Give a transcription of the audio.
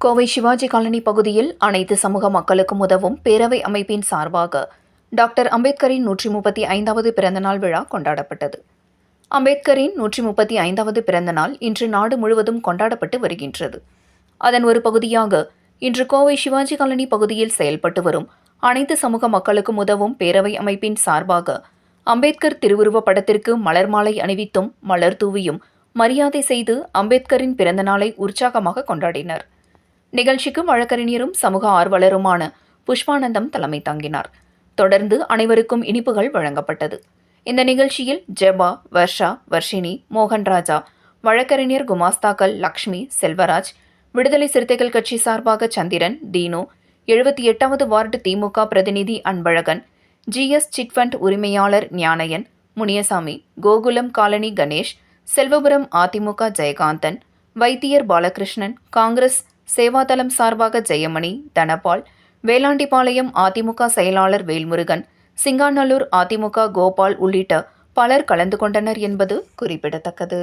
Kovai Sivaji colony பகுதியில் அனைத்து சமூக மக்களுக்கும் உதவும் பேரவை அமைப்பின் சார்பாக டாக்டர் அம்பேத்கரின் நூற்றி முப்பத்தி ஐந்தாவது பிறந்தநாள் விழா கொண்டாடப்பட்டது. அம்பேத்கரின் நூற்றி முப்பத்தி ஐந்தாவது பிறந்தநாள் இன்று நாடு முழுவதும் கொண்டாடப்பட்டு வருகின்றது. அதன் ஒரு பகுதியாக இன்று கோவை சிவாஜி காலனி பகுதியில் செயல்பட்டு வரும் அனைத்து சமூக மக்களுக்கும் உதவும் பேரவை அமைப்பின் சார்பாக அம்பேத்கர் திருவுருவப் படத்திற்கு மலர் மாலை அணிவித்தும் மலர் தூவியும் மரியாதை செய்து அம்பேத்கரின் பிறந்தநாளை உற்சாகமாக கொண்டாடினர். நிகழ்ச்சிக்கு வழக்கறிஞரும் சமூக ஆர்வலருமான புஷ்பானந்தம் தலைமை தாங்கினார். தொடர்ந்து அனைவருக்கும் இனிப்புகள் வழங்கப்பட்டது. இந்த நிகழ்ச்சியில் ஜெபா வர்ஷா வர்ஷினி மோகன்ராஜா வழக்கறிஞர் குமாஸ்தாக்கள் லக்ஷ்மி செல்வராஜ் விடுதலை சிறுத்தைகள் கட்சி சார்பாக சந்திரன் தீனு எழுபத்தி எட்டாவது வார்டு திமுக பிரதிநிதி அன்பழகன் ஜிஎஸ் சிட்ஃபண்ட் உரிமையாளர் ஞானயன் முனியசாமி கோகுலம் காலனி கணேஷ் செல்வபுரம் அதிமுக ஜெயகாந்தன் வைத்தியர் பாலகிருஷ்ணன் காங்கிரஸ் சேவாதளம் சார்பாக ஜெயமணி தனபால் வேளாண்டிபாளையம் அதிமுக செயலாளர் வேல்முருகன் சிங்காநல்லூர் அதிமுக கோபால் உள்ளிட்ட பலர் கலந்து கொண்டனர் என்பது குறிப்பிடத்தக்கது.